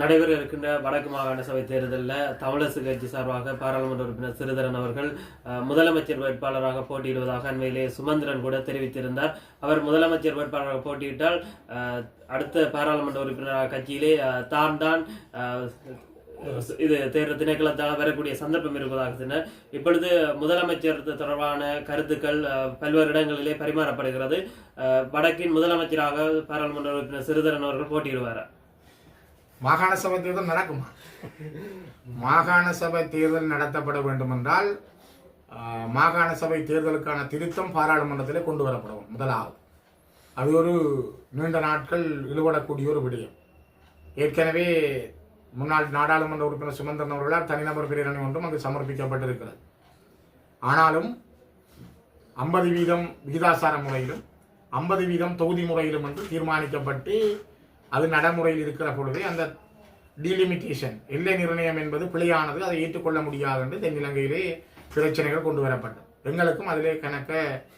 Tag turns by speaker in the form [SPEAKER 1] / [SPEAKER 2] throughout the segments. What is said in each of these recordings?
[SPEAKER 1] நடைபெற இருக்கின்ற வடக்கு மாகாண சபை தேர்தலில் தமிழரசு கட்சி சார்பாக பாராளுமன்ற உறுப்பினர் சிறுதரன் அவர்கள் முதலமைச்சர் வேட்பாளராக போட்டியிடுவதாக அண்மையிலே சுமந்திரன் கூட தெரிவித்திருந்தார். அவர் முதலமைச்சர் வேட்பாளராக போட்டியிட்டால் அடுத்த பாராளுமன்ற உறுப்பினராக கட்சியிலே தான் தான் இது தேர்தல் திணைக்களத்தால் வரக்கூடிய சந்தர்ப்பம் இருப்பதாக சொன்னார். இப்பொழுது முதலமைச்சர் தொடர்பான கருத்துக்கள் பல்வேறு இடங்களிலே பரிமாறப்படுகிறது. வடக்கின் முதலமைச்சராக பாராளுமன்ற உறுப்பினர் சிறுதரன் அவர்கள் போட்டியிடுவார்?
[SPEAKER 2] மாகாண சபை தேர்தல் நடக்குமா? மாகாண சபை தேர்தல் நடத்தப்பட வேண்டுமென்றால் மாகாண சபை தேர்தலுக்கான திருத்தம் பாராளுமன்றத்திலே கொண்டு வரப்படும் முதலாவது. அது ஒரு நீண்ட நாட்கள் இழுபடக்கூடிய ஒரு விடயம். ஏற்கனவே முன்னாள் நாடாளுமன்ற உறுப்பினர் சுமந்திரன் அவர்களால் தனிநபர் பிரேரணை ஒன்றும் அங்கு சமர்ப்பிக்கப்பட்டிருக்கிறது. ஆனாலும் ஐம்பது வீதம் விகிதாசார முறையிலும் ஐம்பது வீதம் தொகுதி முறையிலும் என்று தீர்மானிக்கப்பட்டு அது நடைமுறையில் இருக்கிற பொழுதே அந்த டிலிமிட்டேஷன் எல்லை நிர்ணயம் என்பது பிழையானது அதை ஏற்றுக்கொள்ள முடியாது என்று தென்னிலங்கையிலே பிரச்சனைகள் கொண்டு வரப்பட்டது. எங்களுக்கும் அதிலே கணக்க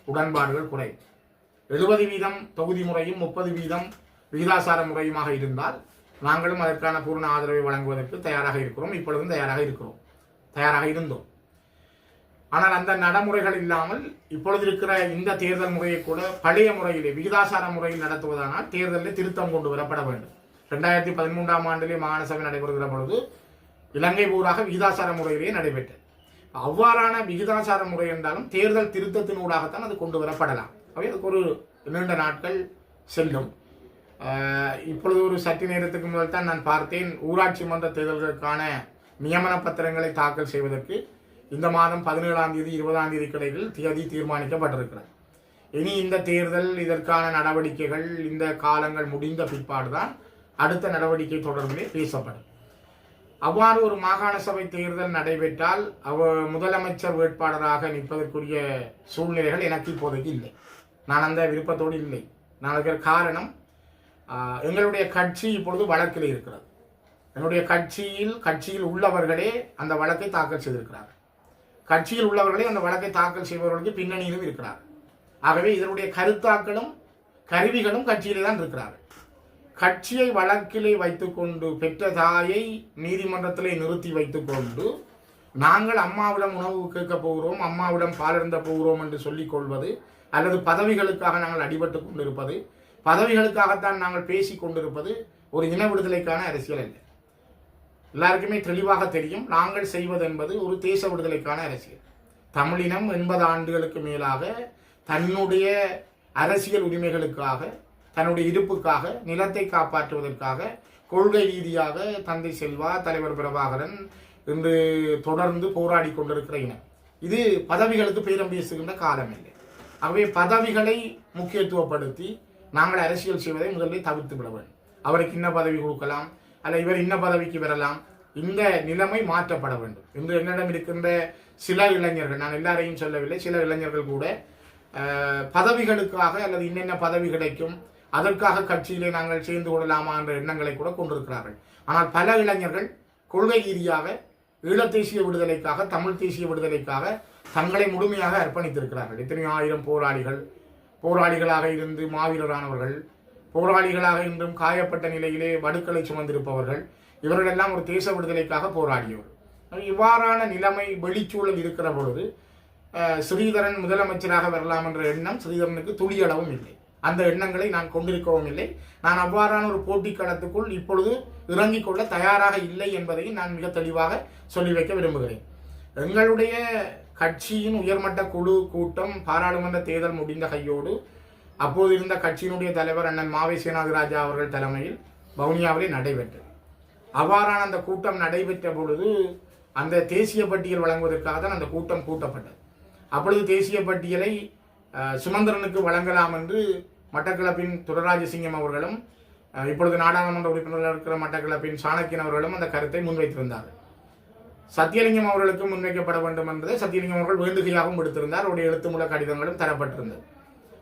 [SPEAKER 2] உடன்பாடுகள் குறை. எழுபது வீதம் தொகுதி முறையும் முப்பது வீதம் விகிதாசார முறையுமாக இருந்தால் நாங்களும் அதற்கான பூர்ண ஆதரவை வழங்குவதற்கு தயாராக இருக்கிறோம் இப்பொழுதும் தயாராக இருக்கிறோம். தயாராக இருந்தோம். ஆனால் அந்த நடைமுறைகள் இல்லாமல் இப்பொழுது இருக்கிற இந்த தேர்தல் முறையை கூட பழைய முறையிலே விகிதாசார முறையில் நடத்துவதானால் தேர்தலில் திருத்தம் கொண்டு வரப்பட வேண்டும். ரெண்டாயிரத்தி பதிமூன்றாம் ஆண்டிலே மாகாண சபை நடைபெறுகிற பொழுது இலங்கை பூராக விகிதாசார முறையிலேயே நடைபெற்றது. அவ்வாறான விகிதாசார முறை என்றாலும் தேர்தல் திருத்தத்தினூடாகத்தான் அது கொண்டு வரப்படலாம். அவை அதுக்கு ஒரு நீண்ட நாட்கள் செல்லும். இப்பொழுது ஒரு சற்று நேரத்துக்கு முதல் தான் நான் பார்த்தேன் ஊராட்சி மன்ற தேர்தல்களுக்கான நியமன பத்திரங்களை தாக்கல் செய்வதற்கு இந்த மாதம் பதினேழாம் தேதி இருபதாம் தேதி கிடையில் தேதி தீர்மானிக்கப்பட்டிருக்கிறது. இனி இந்த தேர்தல் இதற்கான நடவடிக்கைகள் இந்த காலங்கள் முடிந்த பிற்பாடுதான் அடுத்த நடவடிக்கை தொடர்பிலே பேசப்படும். அவ்வாறு ஒரு மாகாண சபை தேர்தல் நடைபெற்றால் அவ முதலமைச்சர் வேட்பாளராக நிற்பதற்குரிய சூழ்நிலைகள் எனக்கு இப்போதைக்கு இல்லை. நான் அந்த விருப்பத்தோடு இல்லை. நான் அதுக்கு காரணம் எங்களுடைய கட்சி இப்பொழுது வழக்கில் இருக்கிறது. என்னுடைய கட்சியில் கட்சியில் உள்ளவர்களே அந்த வழக்கை தாக்கல் செய்திருக்கிறார்கள். கட்சியில் உள்ளவர்களே அந்த வழக்கை தாக்கல் செய்பவர்களுக்கு பின்னணியிலும் இருக்கிறார். ஆகவே இதனுடைய கருத்தாக்களும் கருவிகளும் கட்சியிலே தான் இருக்கிறார்கள். கட்சியை வழக்கிலே வைத்துக்கொண்டு பெற்ற தாயை நீதிமன்றத்திலே நிறுத்தி வைத்துக்கொண்டு நாங்கள் அம்மாவிடம் உணவு கேட்க போகிறோம் அம்மாவிடம் பாலிருந்த போகிறோம் என்று சொல்லிக் கொள்வது அல்லது பதவிகளுக்காக நாங்கள் அடிபட்டு கொண்டிருப்பது பதவிகளுக்காகத்தான் நாங்கள் பேசி கொண்டிருப்பது ஒரு இன விடுதலைக்கான அரசியல் இல்லை எல்லாருக்குமே தெளிவாக தெரியும் நாங்கள் செய்வது என்பது ஒரு தேச விடுதலைக்கான அரசியல். தமிழினம் எண்பது ஆண்டுகளுக்கு மேலாக தன்னுடைய அரசியல் உரிமைகளுக்காக தன்னுடைய இருப்புக்காக நிலத்தை காப்பாற்றுவதற்காக கொள்கை ரீதியாக தந்தை செல்வா தலைவர் பிரபாகரன் என்று தொடர்ந்து போராடி கொண்டிருக்கிற இனம். இது பதவிகளுக்கு பேரம் பேசுகின்ற காலம் இல்லை. ஆகவே பதவிகளை முக்கியத்துவப்படுத்தி நாங்கள் அரசியல் செய்வதை முதலில் தவிர்த்து விட வேண்டும். அவருக்கு என்ன பதவி கொடுக்கலாம்? அல்ல இவர் இன்ன பதவிக்கு வரலாம். இந்த நிலைமை மாற்றப்பட வேண்டும். இன்று என்னிடம் இருக்கின்ற சில இளைஞர்கள் நான் எல்லாரையும் சொல்லவில்லை சில இளைஞர்கள் கூட பதவிகளுக்காக அல்லது என்னென்ன பதவி கிடைக்கும் அதற்காக கட்சியிலே நாங்கள் சேர்ந்து கொள்ளலாமா என்ற எண்ணங்களை கூட கொண்டிருக்கிறார்கள். ஆனால் பல இளைஞர்கள் கொள்கை ரீதியாக ஈழத் தேசிய விடுதலைக்காக தமிழ் தேசிய விடுதலைக்காக தங்களை முழுமையாக அர்ப்பணித்திருக்கிறார்கள். எத்தனையோ ஆயிரம் போராளிகள் போராளிகளாக இருந்து மாவீரரானவர்கள் போராளிகளாக இன்றும் காயப்பட்ட நிலையிலே வடுக்களை சுமந்திருப்பவர்கள். இவர்களெல்லாம் ஒரு தேச விடுதலைக்காக போராடியவர் இவ்வாறான நிலைமை வெளிச்சூழல் இருக்கிற பொழுது ஸ்ரீதரன் முதலமைச்சராக வரலாம் என்ற எண்ணம் ஸ்ரீதரனுக்கு துளியளவும் இல்லை. அந்த எண்ணங்களை நான் கொண்டிருக்கவும் இல்லை. நான் அவ்வாறான ஒரு போட்டி களத்துக்குள் இப்பொழுது இறங்கிக் கொள்ள தயாராக இல்லை என்பதையும் நான் மிக தெளிவாக சொல்லி வைக்க விரும்புகிறேன். எங்களுடைய கட்சியின் உயர்மட்ட குழு கூட்டம் பாராளுமன்ற தேர்தல் முடிந்த கையோடு அப்போது இருந்த கட்சியினுடைய தலைவர் அண்ணன் மாவை சேனாதிராஜா அவர்கள் தலைமையில் வவுனியாவிலே நடைபெற்றது. அவ்வாறான அந்த கூட்டம் நடைபெற்ற பொழுது அந்த தேசிய பட்டியல் வழங்குவதற்காக தான் அந்த கூட்டம் கூட்டப்பட்டது. அப்பொழுது தேசிய பட்டியலை சுமந்திரனுக்கு வழங்கலாம் என்று மட்டக்களப்பின் துரராஜசிங்கம் அவர்களும் இப்பொழுது நாடாளுமன்ற உறுப்பினராக இருக்கிற மட்டக்களப்பின் சாணக்கியன் அவர்களும் அந்த கருத்தை முன்வைத்திருந்தார்கள். சத்தியலிங்கம் அவர்களுக்கு முன்வைக்கப்பட வேண்டும் என்பதை சத்தியலிங்கம் அவர்கள் வேண்டுகையாகவும் விடுத்திருந்தார் அவருடைய எழுத்து மூல கடிதங்களும் தரப்பட்டிருந்தது.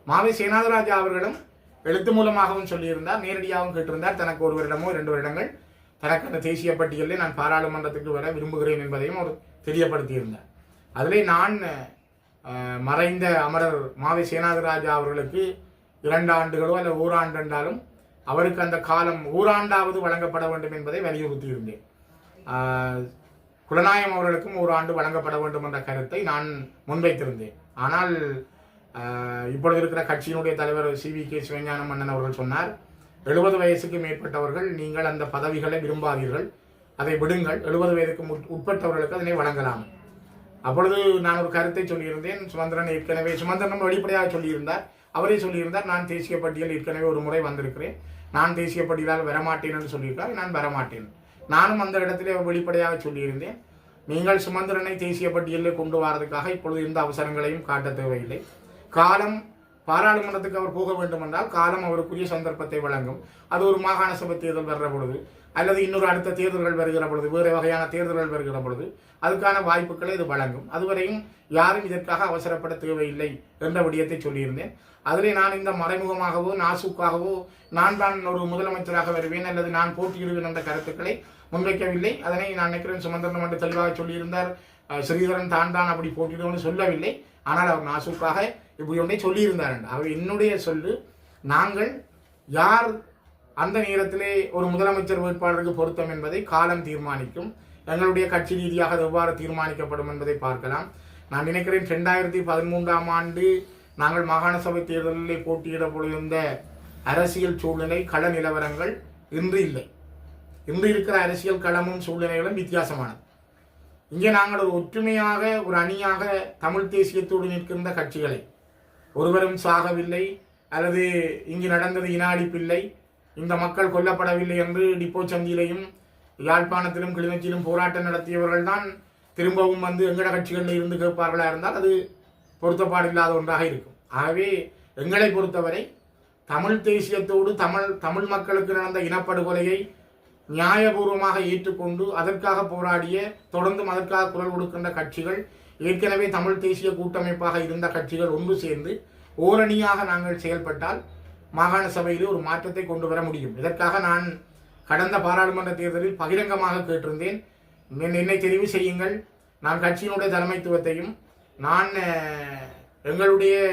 [SPEAKER 2] மாவி சேனாதராஜா அவர்களும் எழுத்து மூலமாகவும் சொல்லியிருந்தார் நேரடியாகவும் கேட்டிருந்தார். தனக்கு ஒரு வருடமோ இரண்டு வருடங்கள். தனக்கு அந்த தேசிய பட்டியலில் நான் பாராளுமன்றத்துக்கு வர விரும்புகிறேன் என்பதையும் அவர் தெரியப்படுத்தியிருந்தார். அதிலே நான் மறைந்த அமரர் மாவை சேனாதராஜா அவர்களுக்கு இரண்டு ஆண்டுகளோ அல்ல ஓராண்டு என்றாலும் அவருக்கு அந்த காலம் ஓராண்டாவது வழங்கப்பட வேண்டும் என்பதை வலியுறுத்தியிருந்தேன். குலநாயம் அவர்களுக்கும் ஒரு ஆண்டு வழங்கப்பட வேண்டும் என்ற கருத்தை நான் முன்வைத்திருந்தேன். ஆனால் இப்பொழுது இருக்கிற கட்சியினுடைய தலைவர் சி வி கே சிவஞானம் மன்னன் அவர்கள் சொன்னார் எழுபது வயசுக்கு மேற்பட்டவர்கள் நீங்கள் அந்த பதவிகளை விரும்பாதீர்கள் அதை விடுங்கள் எழுபது வயதுக்கு முற்- உட்பட்டவர்களுக்கு அதனை வழங்கலாம். அப்பொழுது நான் ஒரு கருத்தை சொல்லியிருந்தேன் சுமந்திரன் ஏற்கனவே சுமந்திரன் வெளிப்படையாக சொல்லியிருந்தார் அவரே சொல்லியிருந்தார் நான் தேசிய பட்டியல் ஏற்கனவே ஒரு முறை வந்திருக்கிறேன் நான் தேசிய பட்டியலால் வரமாட்டேன் என்று சொல்லியிருக்கார் நான் வரமாட்டேன். நானும் அந்த இடத்திலே வெளிப்படையாக சொல்லியிருந்தேன் நீங்கள் சுமந்திரனை தேசிய பட்டியலில் கொண்டு வரதுக்காக இப்பொழுது எந்த அவசரங்களையும் காட்ட தேவையில்லை. காலம் பாராளுமன்றத்துக்கு அவர் போக வேண்டும் என்றால் காலம் அவருக்குரிய சந்தர்ப்பத்தை வழங்கும். அது ஒரு மாகாண சபை தேர்தல் வர்ற பொழுது அல்லது இன்னொரு அடுத்த தேர்தல்கள் வருகிற பொழுது வேறு வகையான தேர்தல்கள் வருகிற பொழுது அதுக்கான வாய்ப்புகளை இது வழங்கும். அதுவரையும் யாரும் இதற்காக அவசரப்பட தேவையில்லை என்ற விடயத்தை சொல்லியிருந்தேன். அதிலே நான் இந்த மறைமுகமாகவோ நாசுக்காகவோ நான் தான் ஒரு முதலமைச்சராக வருவேன் அல்லது நான் போட்டியிடுவேன் என்ற கருத்துக்களை முன்வைக்கவில்லை. அதனை நான் நினைக்கிறேன் சுமந்திரன் மட்டும் தெளிவாக சொல்லியிருந்தார். ஸ்ரீதரன் தான் தான் அப்படி போட்டியிடுவோம்னு சொல்லவில்லை. ஆனால் அவர் நாசுக்காக இப்படி ஒன்றை சொல்லியிருந்தார் அவர் என்னுடைய சொல்லு நாங்கள் யார் அந்த நேரத்திலே ஒரு முதலமைச்சர் வேட்பாளருக்கு பொருத்தம் என்பதை காலம் தீர்மானிக்கும் எங்களுடைய கட்சி ரீதியாக அது எவ்வாறு தீர்மானிக்கப்படும் என்பதை பார்க்கலாம். நான் நினைக்கிறேன் ரெண்டாயிரத்தி பதிமூன்றாம் ஆண்டு நாங்கள் மாகாண சபை தேர்தலில் போட்டியிட பொழுதிருந்த அரசியல் சூழ்நிலை கள நிலவரங்கள் இன்று இல்லை. இன்று இருக்கிற அரசியல் களமும் சூழ்நிலைகளும் வித்தியாசமானது. இங்கே நாங்கள் ஒரு ஒற்றுமையாக ஒரு அணியாக தமிழ் தேசியத்தோடு நிற்கின்ற கட்சிகளை. ஒருவரும் சாகவில்லை அல்லது இங்கு நடந்தது இனாடிப்பில்லை இந்த மக்கள் கொல்லப்படவில்லை என்று டிப்போ சந்தியிலையும் யாழ்ப்பாணத்திலும் கிளிநொச்சியிலும் போராட்டம் நடத்தியவர்கள் தான் திரும்பவும் வந்து எங்கட கட்சிகளில் இருந்து கேட்பார்களா இருந்தால் அது பொருத்தப்பாடு இல்லாத ஒன்றாக இருக்கும். ஆகவே எங்களை பொறுத்தவரை தமிழ் தேசியத்தோடு தமிழ் தமிழ் மக்களுக்கு நடந்த இனப்படுகொலையை நியாயபூர்வமாக ஏற்றுக்கொண்டு அதற்காக போராடிய தொடர்ந்தும் அதற்காக குரல் கொடுக்கின்ற கட்சிகள் ஏற்கனவே தமிழ் தேசிய கூட்டமைப்பாக இருந்த கட்சிகள் ஒன்று சேர்ந்து ஓரணியாக நாங்கள் செயல்பட்டால் மாகாண சபையிலே ஒரு மாற்றத்தை கொண்டு வர முடியும். இதற்காக நான் கடந்த பாராளுமன்ற தேர்தலில் பகிரங்கமாக கேட்டிருந்தேன். என்னை- என்னை தெரிவு செய்யுங்கள். நான் கட்சியினுடைய தலைமைத்துவத்தையும் நான் எங்களுடைய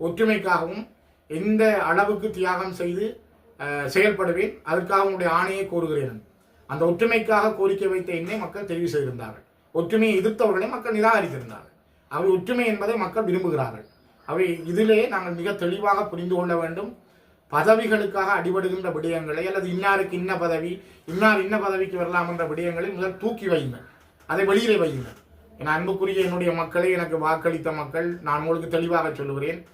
[SPEAKER 2] ஒற்றுமைக்காகவும் எந்த அளவுக்கு தியாகம் செய்து செயல்படுவேன். அதற்காக உங்களுடைய ஆணையை கோருகிறேன். அந்த ஒற்றுமைக்காக கோரிக்கை வைத்த என்னை மக்கள் தெரிவு செய்திருந்தார்கள். ஒற்றுமையை எதிர்த்தவர்களை மக்கள் நிராகரித்திருந்தார்கள். அவை ஒற்றுமை என்பதை மக்கள் விரும்புகிறார்கள். அவை இதிலே நாங்கள் மிக தெளிவாக புரிந்து கொள்ள வேண்டும். பதவிகளுக்காக அடிபடுகின்ற விடயங்களை அல்லது இன்னாருக்கு இன்ன பதவி இன்னார் இன்ன பதவிக்கு வரலாம் என்ற விடயங்களை முதல் தூக்கி வையுங்கள். அதை வெளியிலே வையுங்கள். என் அன்புக்குரிய என்னுடைய மக்களை எனக்கு வாக்களித்த மக்கள் நான் உங்களுக்கு தெளிவாக சொல்லுகிறேன்.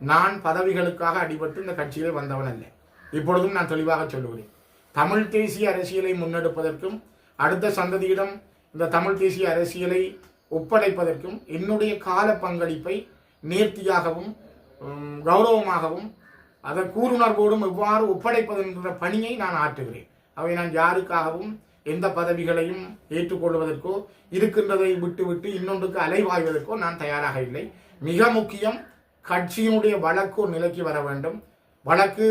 [SPEAKER 2] நான் பதவிகளுக்காக அடிபட்டு இந்த கட்சியில் வந்தவன் அல்ல. இப்பொழுதும் நான் தெளிவாக சொல்லுகிறேன். தமிழ் தேசிய அரசியலை முன்னெடுப்பதற்கும் அடுத்த சந்ததியிடம் இந்த தமிழ் தேசிய அரசியலை ஒப்படைப்பதற்கும் என்னுடைய கால பங்களிப்பை நேர்த்தியாகவும் கௌரவமாகவும் அதை கூறுணர்வோடும் எவ்வாறு ஒப்படைப்பது என்ற பணியை நான் ஆற்றுகிறேன். அவை நான் யாருக்காகவும் எந்த பதவிகளையும் ஏற்றுக்கொள்வதற்கோ இருக்கின்றதை விட்டுவிட்டு இன்னொன்றுக்கு அலைவாய்வதற்கோ நான் தயாராக இல்லை. மிக முக்கியம் கட்சியினுடைய வழக்கு நிலைக்கு வர வேண்டும். வழக்கு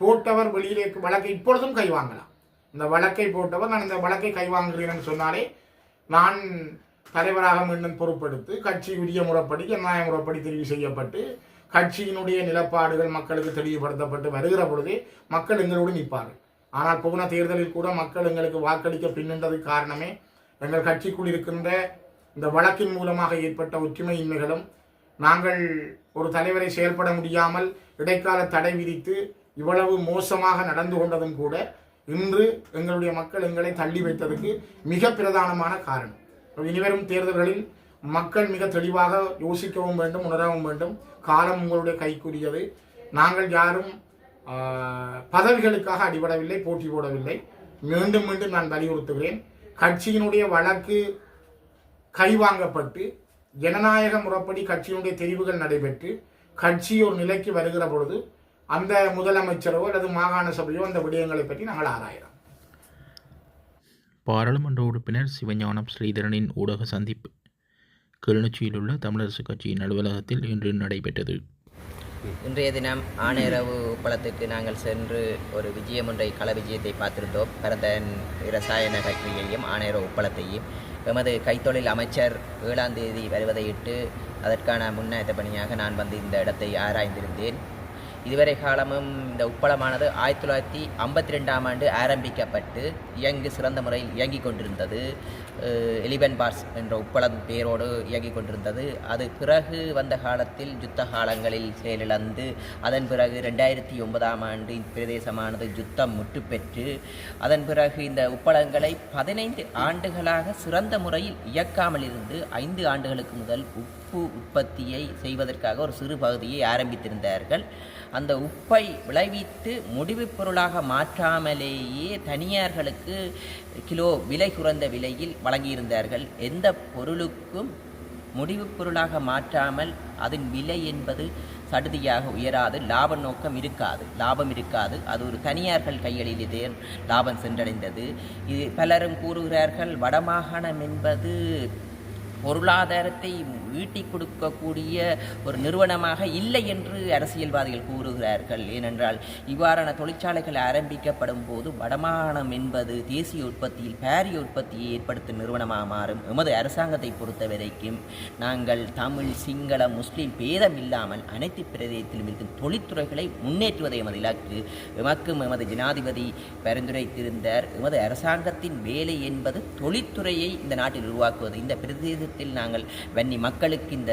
[SPEAKER 2] போட்டவர் வெளியிலே வழக்கை இப்பொழுதும் கைவாங்கலாம் இந்த வழக்கை போட்டவர் நான் இந்த வழக்கை கைவாங்குகிறேன் சொன்னாலே நான் தலைவராக மீண்டும் பொறுப்பெடுத்து கட்சி உரிய முறைப்படி ஜனநாயக முறைப்படி தெரிவு செய்யப்பட்டு கட்சியினுடைய நிலப்பாடுகள் மக்களுக்கு தெளிவுபடுத்தப்பட்டு வருகிற பொழுதே மக்கள் எங்களோடு நிற்பார்கள். ஆனால் போன தேர்தலில் கூட மக்கள் எங்களுக்கு வாக்களிக்க பின்னின்றது காரணமே எங்கள் கட்சிக்குள் இருக்கின்ற இந்த வழக்கின் மூலமாக ஏற்பட்ட ஒற்றுமையின்மைகளும் நாங்கள் ஒரு தலைவரை செயல்பட முடியாமல் இடைக்கால தடை விதித்து இவ்வளவு மோசமாக நடந்து கொண்டதும் கூட இன்று எங்களுடைய மக்கள் எங்களை தள்ளி வைத்ததுக்கு மிக பிரதானமான காரணம். இனிவரும் தேர்தல்களில் மக்கள் மிக தெளிவாக யோசிக்கவும் வேண்டும் உணரவும் வேண்டும். காலம் உங்களுடைய கைக்குரியது. நாங்கள் யாரும் பதவிகளுக்காக அடிபடவில்லை போட்டி போடவில்லை. மீண்டும் மீண்டும் நான் வலியுறுத்துகிறேன். கட்சியினுடைய வழக்கு கைவாங்கப்பட்டு ஜனநாயக முறைப்படி கட்சியினுடைய தெரிவுகள் நடைபெற்று கட்சி ஒரு நிலைக்கு வருகிற பொழுது அந்த முதலமைச்சரோ அல்லது மாகாண சபையோ அந்த விடயங்களை பற்றி நாங்கள் ஆராயலாம்
[SPEAKER 3] பாராளுமன்ற உறுப்பினர் சிவஞானம் ஸ்ரீதரனின் ஊடக சந்திப்பு. கிளிநொச்சியில் உள்ள தமிழரசு கட்சியின் அலுவலகத்தில் இன்று நடைபெற்றது.
[SPEAKER 4] இன்றைய தினம் ஆணையரவு உப்பளத்துக்கு நாங்கள் சென்று ஒரு விஜயம் ஒன்றை கள விஜயத்தை பார்த்திருந்தோம். பரதன் இரசாயன ஃபேக்டரியையும் ஆணையரவு உப்பளத்தையும் எமது கைத்தொழில் அமைச்சர் ஏழாம் தேதி வருவதையிட்டு அதற்கான முன்னேற்ற பணியாக நான் வந்து இந்த இடத்தை ஆராய்ந்திருந்தேன். இதுவரை காலமும் இந்த உப்பளமானது ஆயிரத்தி தொள்ளாயிரத்தி ஐம்பத்தி ரெண்டாம் ஆண்டு ஆரம்பிக்கப்பட்டு இயங்கு சிறந்த முறையில் இயங்கிக் கொண்டிருந்தது. எலிபன் பார்ஸ் என்ற உப்பளம் பெயரோடு இயங்கிக் கொண்டிருந்தது. அது பிறகு வந்த காலத்தில் யுத்த காலங்களில் செயலிழந்து அதன் பிறகு ரெண்டாயிரத்தி ஒன்பதாம் ஆண்டு இப்பிரதேசமானது யுத்தம் முற்றுப்பெற்று அதன் பிறகு இந்த உப்பளங்களை பதினைந்து ஆண்டுகளாக சிறந்த முறையில் இயக்காமல் இருந்து ஐந்து ஆண்டுகளுக்கு முதல் உப்பு உற்பத்தியை செய்வதற்காக ஒரு சிறு பகுதியை ஆரம்பித்திருந்தார்கள். அந்த உப்பை விளைவித்து முடிவு பொருளாக மாற்றாமலேயே தனியார்களுக்கு கிலோ விலை குறைந்த விலையில் வழங்கியிருந்தார்கள். எந்த பொருளுக்கும் முடிவு பொருளாக மாற்றாமல் அதன் விலை என்பது சடுதியாக உயராது லாப நோக்கம் இருக்காது லாபம் இருக்காது. அது ஒரு தனியார்கள் கைகளிலே லாபம் சென்றடைந்தது. இது பலரும் கூறுகிறார்கள் வடமாகாணம் என்பது பொருளாதாரத்தை ஈட்டி கொடுக்கக்கூடிய ஒரு நிறுவனமாக இல்லை என்று அரசியல்வாதிகள் கூறுகிறார்கள். ஏனென்றால் இவ்வாறான தொழிற்சாலைகள் ஆரம்பிக்கப்படும் போது வடமானம் என்பது தேசிய உற்பத்தியில் பாரிய உற்பத்தியை ஏற்படுத்தும் நிறுவனமாக மாறும். எமது அரசாங்கத்தை பொறுத்த வரைக்கும் நாங்கள் தமிழ் சிங்கள முஸ்லீம் பேதம் இல்லாமல் அனைத்து பிரதேசத்திலும் இருக்கும் தொழில்துறைகளை முன்னேற்றுவதை எமது இலக்கு. எமக்கும் எமது ஜனாதிபதி பரிந்துரைத்திருந்தார். எமது அரசாங்கத்தின் வேலை என்பது தொழில்துறையை இந்த நாட்டில் உருவாக்குவது. இந்த பிரதேச பிரதேசத்தில் நாங்கள் வன்னி மக்களுக்கு இந்த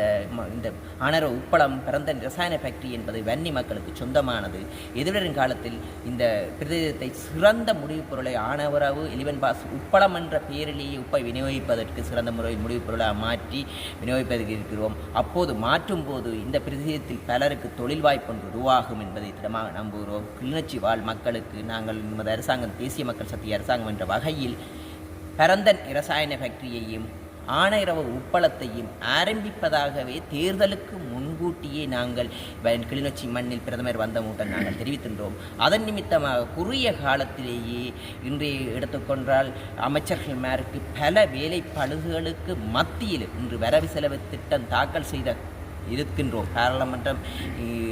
[SPEAKER 4] இந்த அனர உப்பளம் பிறந்த ரசாயன ஃபேக்டரி என்பது வன்னி மக்களுக்கு சொந்தமானது. எதிர்வரும் காலத்தில் இந்த பிரதேசத்தை சிறந்த முடிவுப் பொருளை ஆனவரவு எலிவன் பாஸ் உப்பளம் என்ற பெயரிலேயே உப்பை விநியோகிப்பதற்கு சிறந்த முறை முடிவுப் பொருளாக மாற்றி விநியோகிப்பதற்கு இருக்கிறோம். அப்போது மாற்றும் போது இந்த பிரதேசத்தில் பலருக்கு தொழில் வாய்ப்பு ஒன்று உருவாகும் என்பதை திடமாக நம்புகிறோம். கிளிநொச்சி வாழ் மக்களுக்கு நாங்கள் நமது அரசாங்கம் தேசிய மக்கள் சக்தி அரசாங்கம் என்ற வகையில் பரந்தன் இரசாயன ஃபேக்டரியையும் ஆணையரவு உப்பளத்தையும் ஆரம்பிப்பதாகவே தேர்தலுக்கு முன்கூட்டியே நாங்கள் கிளிநொச்சி மண்ணில் பிரதமர் வந்தமுடன் நாங்கள் தெரிவித்திருந்தோம். அதன் நிமித்தமாக குறுகிய காலத்திலேயே இன்றைய எடுத்துக்கொண்டால் அமைச்சர்கள் பல வேலை பழுதுகளுக்கு மத்தியில் இன்று வரவு செலவு திட்டம் தாக்கல் செய்த இருக்கின்றோம். பாராளுமன்றம்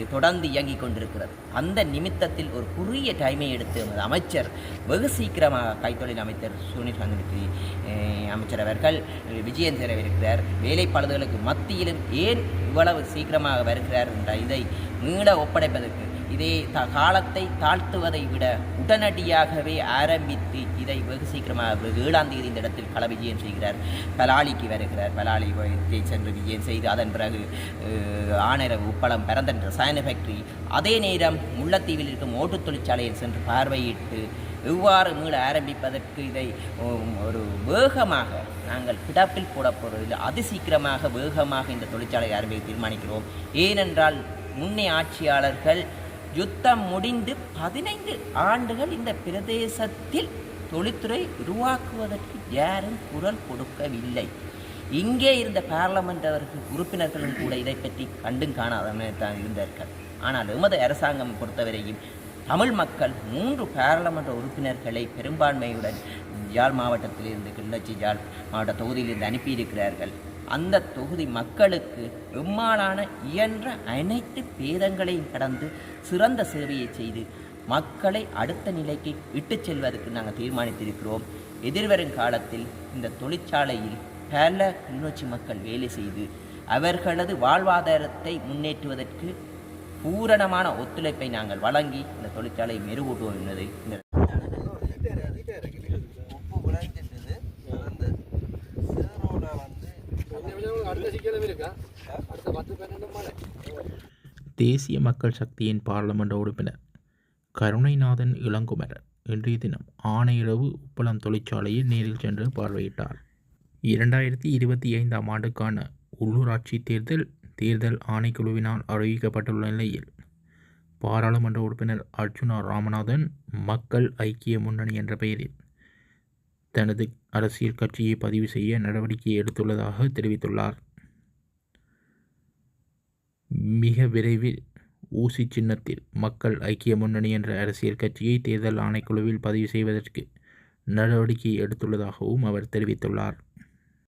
[SPEAKER 4] தொடர்ந்து இயங்கிக் கொண்டிருக்கிறது. அந்த நிமித்தத்தில் ஒரு குறுகிய டைமை எடுத்து நமது அமைச்சர் வெகு சீக்கிரமாக கைத்தொழில் அமைச்சர் சுனில் சந்திரபி அமைச்சர் அவர்கள் அஹ், இருக்கிறார். வேலைப்பாளர்களுக்கு வேலை மத்தியிலும் ஏன் இவ்வளவு சீக்கிரமாக வருகிறார் என்ற இதை மீள ஒப்படைப்பதற்கு இதே த காலத்தை தாழ்த்துவதை விட உடனடியாகவே ஆரம்பித்து இதை வெகு சீக்கிரமாக ஏழாம் தேதி இந்த இடத்தில் கள விஜயம் செய்கிறார். பலாலிக்கு வருகிறார். பலாலி சென்று விஜயம் செய்து அதன் பிறகு ஆனரவு உப்பளம் பரந்தன் ரசாயன ஃபேக்டரி அதே நேரம் முள்ளத்தீவில் இருக்கும் ஓட்டுத் தொழிற்சாலையில் சென்று பார்வையிட்டு எவ்வாறு மீள ஆரம்பிப்பதற்கு இதை ஒரு வேகமாக நாங்கள் கிடப்பில் போட போவதில்லை அதி சீக்கிரமாக வேகமாக இந்த தொழிற்சாலை ஆரம்பிக்க தீர்மானிக்கிறோம். ஏனென்றால் முன்னே ஆட்சியாளர்கள் யுத்தம் முடிந்து பதினைந்து ஆண்டுகள் இந்த பிரதேசத்தில் தொழில்துறை உருவாக்குவதற்கு யாரும் குரல் கொடுக்கவில்லை. இங்கே இருந்த பார்லமெண்ட் அவர்கள் உறுப்பினர்களும் கூட இதை பற்றி கண்டும் காணாதமே தான் இருந்தார்கள் ஆனால் எமது அரசாங்கம் பொறுத்தவரையும் தமிழ் மக்கள் மூன்று பாராளுமன்ற உறுப்பினர்களை பெரும்பான்மையுடன் யாழ் மாவட்டத்திலிருந்து கிள்ளச்சி யாழ் மாவட்ட தொகுதியிலிருந்து அனுப்பியிருக்கிறார்கள். அந்த தொகுதி மக்களுக்கு எம்மாளான இயன்ற அனைத்து பேதங்களையும் கடந்து சிறந்த சேவையை செய்து மக்களை அடுத்த நிலைக்கு இட்டுச் செல்வதற்கு நாங்கள் தீர்மானித்திருக்கிறோம். எதிர்வரும் காலத்தில் இந்த தொழிற்சாலையில் பல கிளிநொச்சி மக்கள் வேலை செய்து அவர்களது வாழ்வாதாரத்தை முன்னேற்றுவதற்கு பூரணமான ஒத்துழைப்பை நாங்கள் வழங்கி இந்த தொழிற்சாலையை மெருகூட்டுவோம் என்பதை இந்த
[SPEAKER 5] உப்பு விளைஞ்சிட்டது அந்த சேரோட வந்து
[SPEAKER 3] தேசிய மக்கள் சக்தியின் பாராளுமன்ற உறுப்பினர் கருணைநாதன் இளங்குமரன் இன்றைய தினம் ஆணையரவு உப்பளம் தொழிற்சாலையில் நேரில் சென்று பார்வையிட்டார். இரண்டாயிரத்தி இருபத்தி ஐந்தாம் ஆண்டுக்கான உள்ளூராட்சி தேர்தல் தேர்தல் ஆணைக்குழுவினால் அறிவிக்கப்பட்டுள்ள நிலையில் பாராளுமன்ற உறுப்பினர் அர்ஜுனா ராமநாதன் மக்கள் ஐக்கிய முன்னணி என்ற பெயரில் தனது அரசியல் கட்சியை பதிவு செய்ய நடவடிக்கை எடுத்துள்ளதாக தெரிவித்துள்ளார். மிக விரைவில் ஊசி சின்னத்தில் மக்கள் ஐக்கிய முன்னணி என்ற அரசியல் கட்சியை தேர்தல் ஆணைக்குழுவில் பதிவு செய்வதற்கு நடவடிக்கை எடுத்துள்ளதாகவும் அவர் தெரிவித்துள்ளார்.